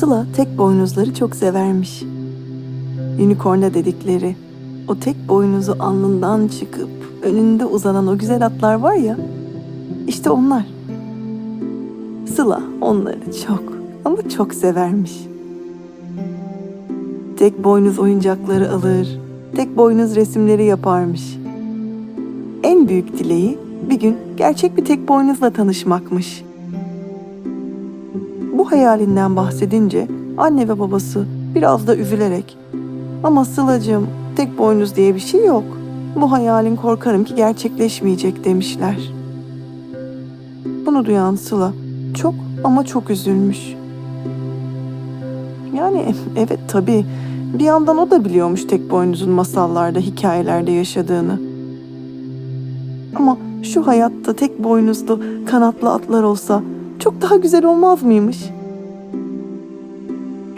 Sıla tek boynuzları çok severmiş. Unicorn'a dedikleri o tek boynuzu alnından çıkıp önünde uzanan o güzel atlar var ya, işte onlar. Sıla onları çok ama çok severmiş. Tek boynuz oyuncakları alır, tek boynuz resimleri yaparmış. En büyük dileği bir gün gerçek bir tek boynuzla tanışmakmış. Hayalinden bahsedince anne ve babası biraz da üzülerek ama Sıla'cığım tek boynuz diye bir şey yok. Bu hayalin korkarım ki gerçekleşmeyecek demişler. Bunu duyan Sıla çok ama çok üzülmüş. Yani evet tabii bir yandan o da biliyormuş tek boynuzun masallarda, hikayelerde yaşadığını. Ama şu hayatta tek boynuzlu, kanatlı atlar olsa çok daha güzel olmaz mıymış?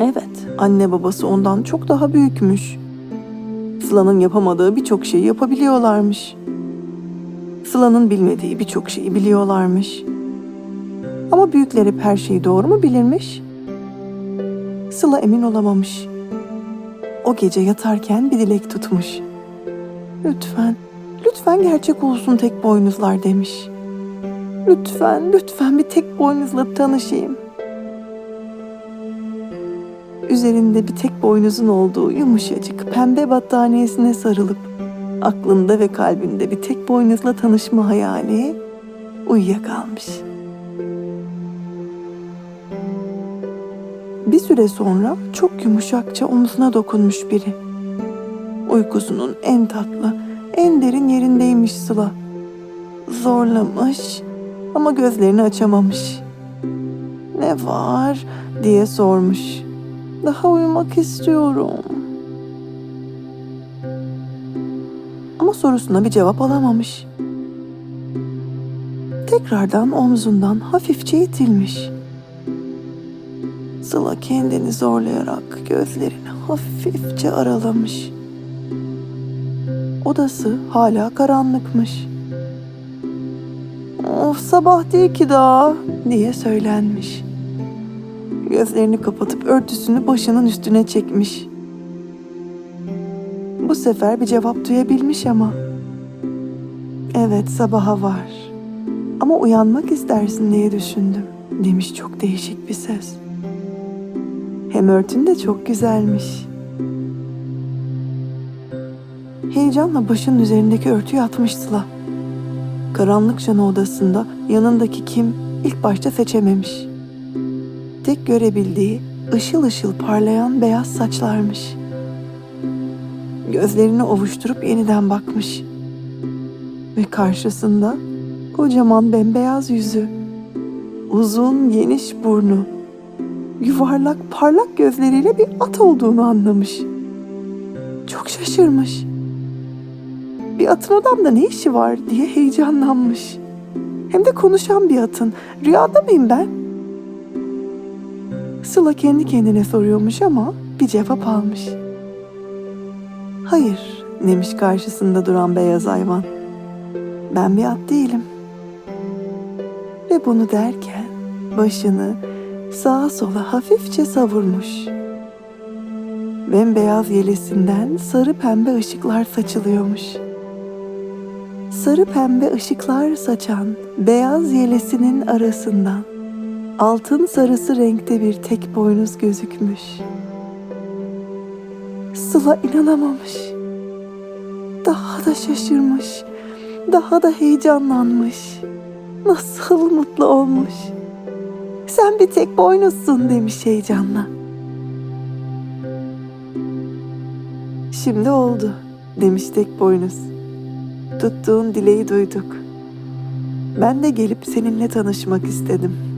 Evet, anne babası ondan çok daha büyükmüş. Sıla'nın yapamadığı birçok şeyi yapabiliyorlarmış. Sıla'nın bilmediği birçok şeyi biliyorlarmış. Ama büyükler hep her şeyi doğru mu bilirmiş? Sıla emin olamamış. O gece yatarken bir dilek tutmuş. Lütfen, lütfen gerçek olsun tek boynuzlar demiş. Lütfen, lütfen bir tek boynuzla tanışayım. Üzerinde bir tek boynuzun olduğu yumuşacık pembe battaniyesine sarılıp aklında ve kalbinde bir tek boynuzla tanışma hayali uyuyakalmış. Bir süre sonra çok yumuşakça omzuna dokunmuş biri. Uykusunun en tatlı, en derin yerindeymiş Sıla. Zorlamış ama gözlerini açamamış. Ne var diye sormuş. Daha uyumak istiyorum. Ama sorusuna bir cevap alamamış. Tekrardan omzundan hafifçe itilmiş. Sıla kendini zorlayarak gözlerini hafifçe aralamış. Odası hala karanlıkmış. Of sabah değil ki daha diye söylenmiş. Gözlerini kapatıp örtüsünü başının üstüne çekmiş. Bu sefer bir cevap duyabilmiş ama. Evet sabaha var. Ama uyanmak istersin diye düşündüm demiş çok değişik bir ses. Hem örtün de çok güzelmiş. Heyecanla başının üzerindeki örtüyü atmış Sıla. Karanlık canı odasında yanındaki kim ilk başta seçememiş. Tek görebildiği ışıl ışıl parlayan beyaz saçlarmış. Gözlerini ovuşturup yeniden bakmış. Ve karşısında kocaman bembeyaz yüzü, uzun geniş burnu, yuvarlak parlak gözleriyle bir at olduğunu anlamış. Çok şaşırmış. Bir atın odamda ne işi var diye heyecanlanmış. Hem de konuşan bir atın. Rüyada mıyım ben? Sıla kendi kendine soruyormuş ama bir cevap almış. Hayır demiş karşısında duran beyaz hayvan. Ben bir at değilim. Ve bunu derken başını sağa sola hafifçe savurmuş. Bembeyaz yelesinden sarı pembe ışıklar saçılıyormuş. Sarı pembe ışıklar saçan beyaz yelesinin arasından altın sarısı renkte bir tek boynuz gözükmüş. Sıla inanamamış. Daha da şaşırmış. Daha da heyecanlanmış. Nasıl mutlu olmuş. Sen bir tek boynuzsun demiş heyecanla. Şimdi oldu demiş tek boynuz. Tuttuğun dileği duyduk. Ben de gelip seninle tanışmak istedim.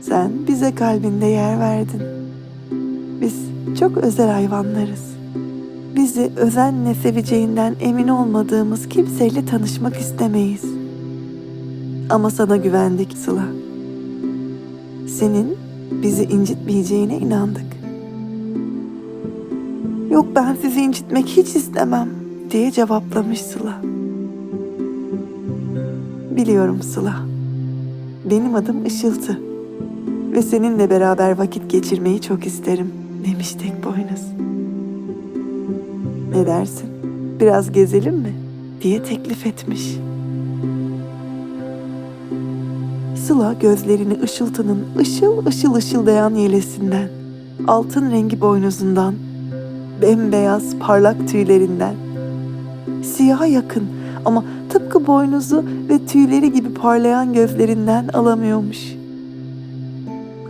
Sen bize kalbinde yer verdin. Biz çok özel hayvanlarız. Bizi özenle seveceğinden emin olmadığımız kimseyle tanışmak istemeyiz. Ama sana güvendik Sıla. Senin bizi incitmeyeceğine inandık. Yok ben sizi incitmek hiç istemem diye cevaplamış Sıla. Biliyorum Sıla. Benim adım Işıltı ve seninle beraber vakit geçirmeyi çok isterim demiş tek boynuz. Ne dersin? Biraz gezelim mi? diye teklif etmiş. Sıla gözlerini ışıltının ışıl ışıl ışıldayan yelesinden, altın rengi boynuzundan, bembeyaz parlak tüylerinden, siyaha yakın ama tıpkı boynuzu ve tüyleri gibi parlayan gözlerinden alamıyormuş.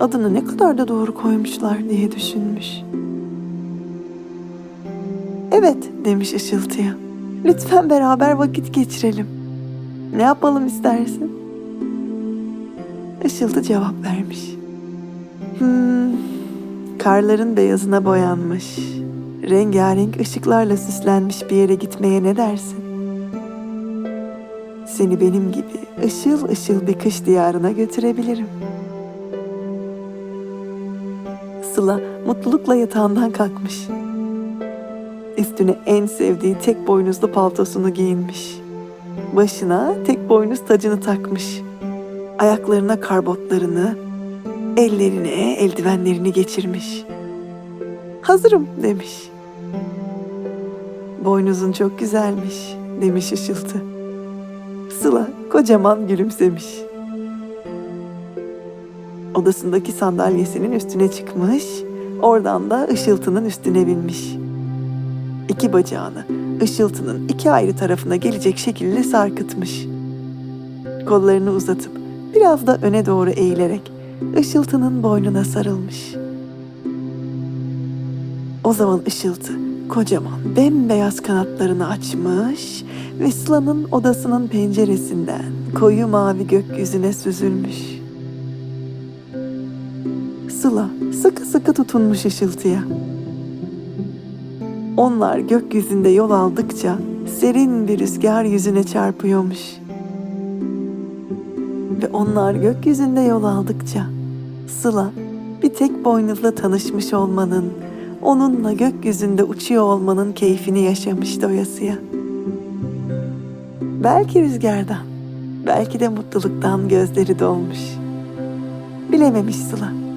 Adını ne kadar da doğru koymuşlar diye düşünmüş. Evet demiş ışıltıya. Lütfen beraber vakit geçirelim. Ne yapalım istersin? Işıltı cevap vermiş. Hmm, karların beyazına boyanmış, rengarenk ışıklarla süslenmiş bir yere gitmeye ne dersin? Seni benim gibi ışıl ışıl bir kış diyarına götürebilirim. Sıla mutlulukla yatağından kalkmış. Üstüne en sevdiği tek boynuzlu paltosunu giyinmiş. Başına tek boynuz tacını takmış. Ayaklarına karbotlarını, ellerine eldivenlerini geçirmiş. Hazırım demiş. Boynuzun çok güzelmiş demiş ışıltı. Sıla kocaman gülümsemiş. Odasındaki sandalyesinin üstüne çıkmış, oradan da ışıltının üstüne binmiş. İki bacağını ışıltının iki ayrı tarafına gelecek şekilde sarkıtmış. Kollarını uzatıp biraz da öne doğru eğilerek ışıltının boynuna sarılmış. O zaman ışıltı kocaman bembeyaz kanatlarını açmış ve Sıla'nın odasının penceresinden koyu mavi gökyüzüne süzülmüş. Sıla sıkı sıkı tutunmuş ışıltıya. Onlar gökyüzünde yol aldıkça serin bir rüzgar yüzüne çarpıyormuş. Ve onlar gökyüzünde yol aldıkça Sıla bir tek boynuzla tanışmış olmanın, onunla gökyüzünde uçuyor olmanın keyfini yaşamış doyasıya. Belki rüzgardan, belki de mutluluktan gözleri dolmuş. Bilememiş Sıla.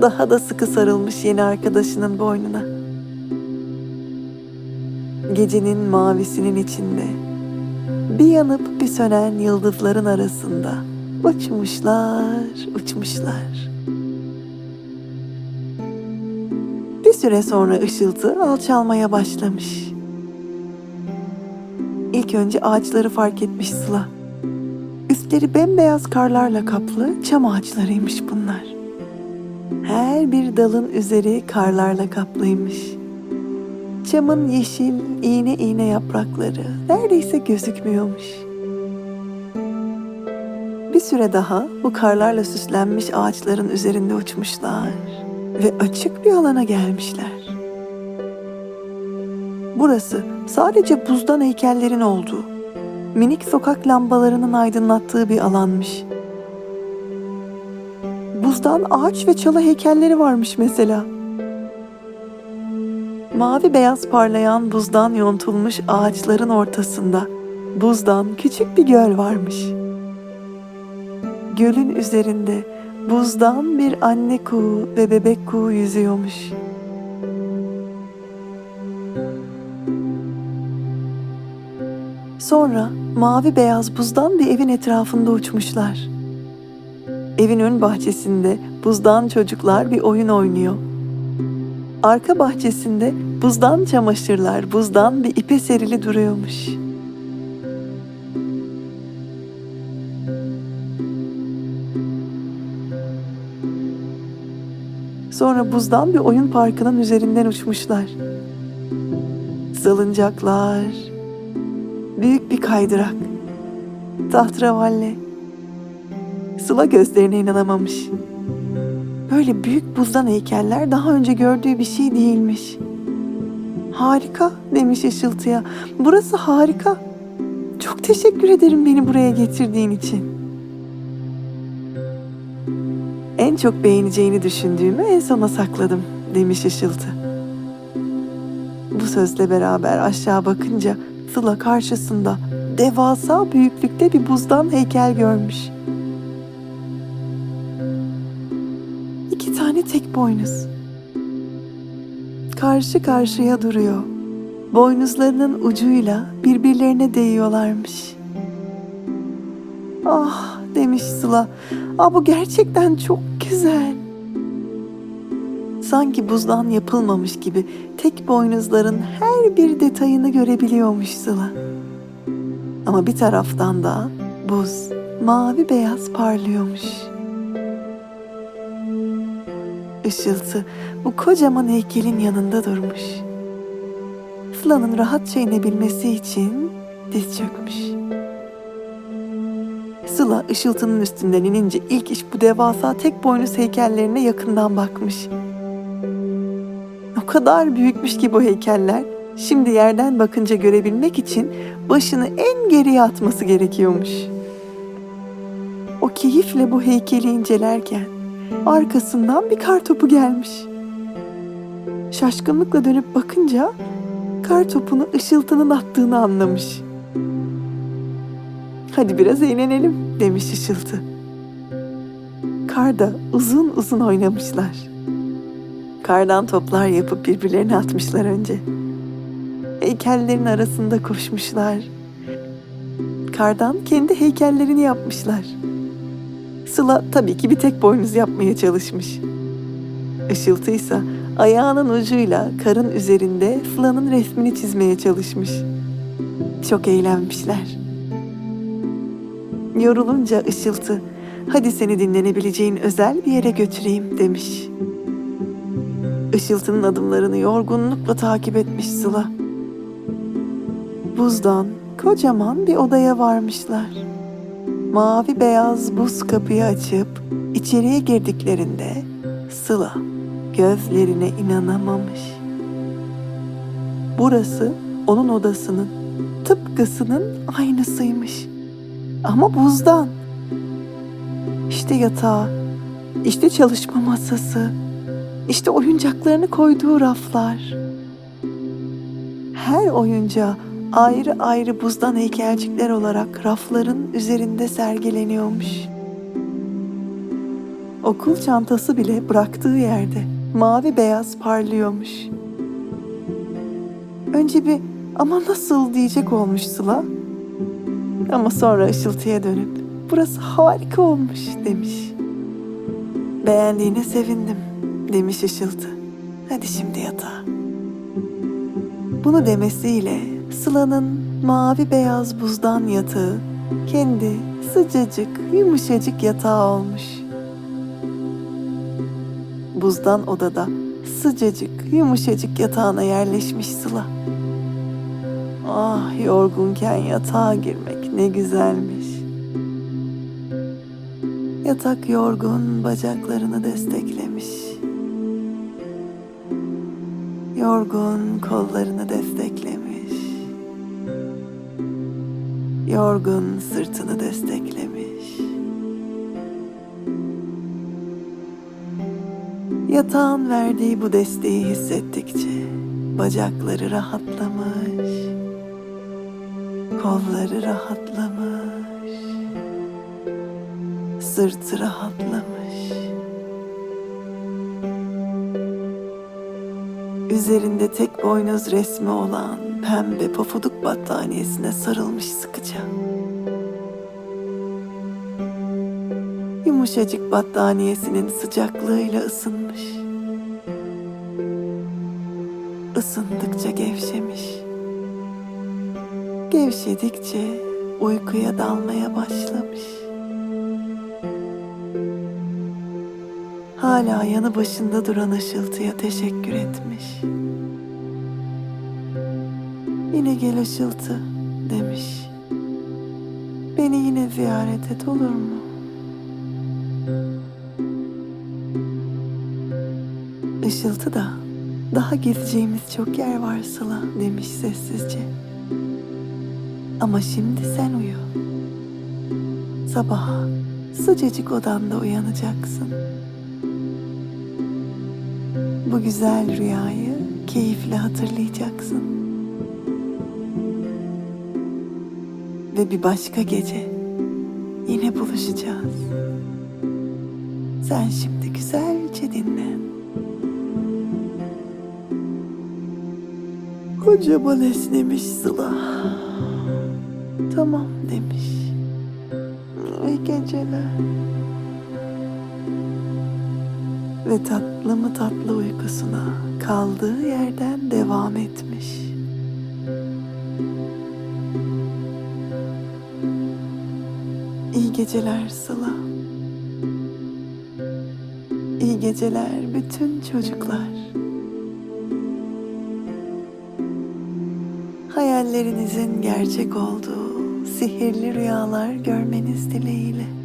Daha da sıkı sarılmış yeni arkadaşının boynuna. Gecenin mavisinin içinde, bir yanıp bir sönen yıldızların arasında uçmuşlar, uçmuşlar. Bir süre sonra ışıltı alçalmaya başlamış. İlk önce ağaçları fark etmiş Sıla. Üstleri bembeyaz karlarla kaplı çam ağaçlarıymış bunlar. Her bir dalın üzeri karlarla kaplıymış. Çamın yeşil, iğne iğne yaprakları neredeyse gözükmüyormuş. Bir süre daha bu karlarla süslenmiş ağaçların üzerinde uçmuşlar ve açık bir alana gelmişler. Burası sadece buzdan heykellerin olduğu, minik sokak lambalarının aydınlattığı bir alanmış. Buzdan ağaç ve çalı heykelleri varmış mesela. Mavi beyaz parlayan buzdan yontulmuş ağaçların ortasında buzdan küçük bir göl varmış. Gölün üzerinde buzdan bir anne kuğu ve bebek kuğu yüzüyormuş. Sonra mavi beyaz buzdan bir evin etrafında uçmuşlar. Evin ön bahçesinde buzdan çocuklar bir oyun oynuyor. Arka bahçesinde buzdan çamaşırlar buzdan bir ipe serili duruyormuş. Sonra buzdan bir oyun parkının üzerinden uçmuşlar. Salıncaklar, büyük bir kaydırak, tahterevalle. Sıla gözlerine inanamamış. Böyle büyük buzdan heykeller daha önce gördüğü bir şey değilmiş. Harika demiş ışıltıya. Burası harika. Çok teşekkür ederim beni buraya getirdiğin için. En çok beğeneceğini düşündüğümü en sona sakladım demiş ışıltı. Bu sözle beraber aşağı bakınca Sıla karşısında devasa büyüklükte bir buzdan heykel görmüş. Tek boynuz. Karşı karşıya duruyor. Boynuzlarının ucuyla birbirlerine değiyorlarmış. Ah demiş Sıla. Ah bu gerçekten çok güzel. Sanki buzdan yapılmamış gibi tek boynuzların her bir detayını görebiliyormuş Sıla. Ama bir taraftan da buz mavi beyaz parlıyormuş. Işıltı bu kocaman heykelin yanında durmuş. Sıla'nın rahatça inebilmesi için diz çökmüş. Sıla ışıltının üstünden inince ilk iş bu devasa tek boynuz heykellerine yakından bakmış. O kadar büyükmüş ki bu heykeller. Şimdi yerden bakınca görebilmek için başını en geriye atması gerekiyormuş. O keyifle bu heykeli incelerken arkasından bir kar topu gelmiş. Şaşkınlıkla dönüp bakınca kar topunu ışıltının attığını anlamış. Hadi biraz eğlenelim demiş ışıltı. Karda uzun uzun oynamışlar. Kardan toplar yapıp birbirlerine atmışlar önce. Heykellerin arasında koşmuşlar. Kardan kendi heykellerini yapmışlar. Sıla tabii ki bir tek boynuz yapmaya çalışmış. Işıltı ise ayağının ucuyla karın üzerinde Sıla'nın resmini çizmeye çalışmış. Çok eğlenmişler. Yorulunca ışıltı, hadi seni dinlenebileceğin özel bir yere götüreyim demiş. Işıltının adımlarını yorgunlukla takip etmiş Sıla. Buzdan kocaman bir odaya varmışlar. Mavi beyaz buz kapıyı açıp içeriye girdiklerinde Sıla gözlerine inanamamış. Burası onun odasının tıpkısının aynısıymış. Ama buzdan. İşte yatağı, işte çalışma masası, işte oyuncaklarını koyduğu raflar. Her oyuncağı ayrı ayrı buzdan heykelcikler olarak rafların üzerinde sergileniyormuş. Okul çantası bile bıraktığı yerde mavi beyaz parlıyormuş. Önce bir ama nasıl diyecek olmuş Sıla. Ama sonra ışıltıya dönüp burası harika olmuş demiş. Beğendiğine sevindim demiş ışıltı. Hadi şimdi yatağa. Bunu demesiyle Sıla'nın mavi beyaz buzdan yatağı kendi sıcacık yumuşacık yatağı olmuş. Buzdan odada sıcacık yumuşacık yatağına yerleşmiş Sıla. Ah yorgunken yatağa girmek ne güzelmiş. Yatak yorgun bacaklarını desteklemiş. Yorgun kollarını desteklemiş. Yorgun sırtını desteklemiş. Yatağın verdiği bu desteği hissettikçe bacakları rahatlamış. Kolları rahatlamış. Sırtı rahatlamış. Üzerinde tek boynuz resmi olan pembe pofuduk battaniyesine sarılmış sıkıca. Yumuşacık battaniyesinin sıcaklığıyla ısınmış. Isındıkça gevşemiş. Gevşedikçe uykuya dalmaya başlamış. Hala yanı başında duran ışıltıya teşekkür etmiş. Yine gel ışıltı demiş. Beni yine ziyaret et olur mu? Işıltı da daha gezeceğimiz çok yer var Sıla demiş sessizce. Ama şimdi sen uyu. Sabaha sıcacık odanda uyanacaksın. Bu güzel rüyayı keyifle hatırlayacaksın. Ve bir başka gece yine buluşacağız. Sen şimdi güzelce dinlen. Kocaman esnemiş Sıla. Tamam demiş. İyi geceler. Ve tatlı mı tatlı uykusuna kaldığı yerden devam etmiş. Geceler Sıla. İyi geceler bütün çocuklar. Hayallerinizin gerçek olduğu sihirli rüyalar görmeniz dileğiyle.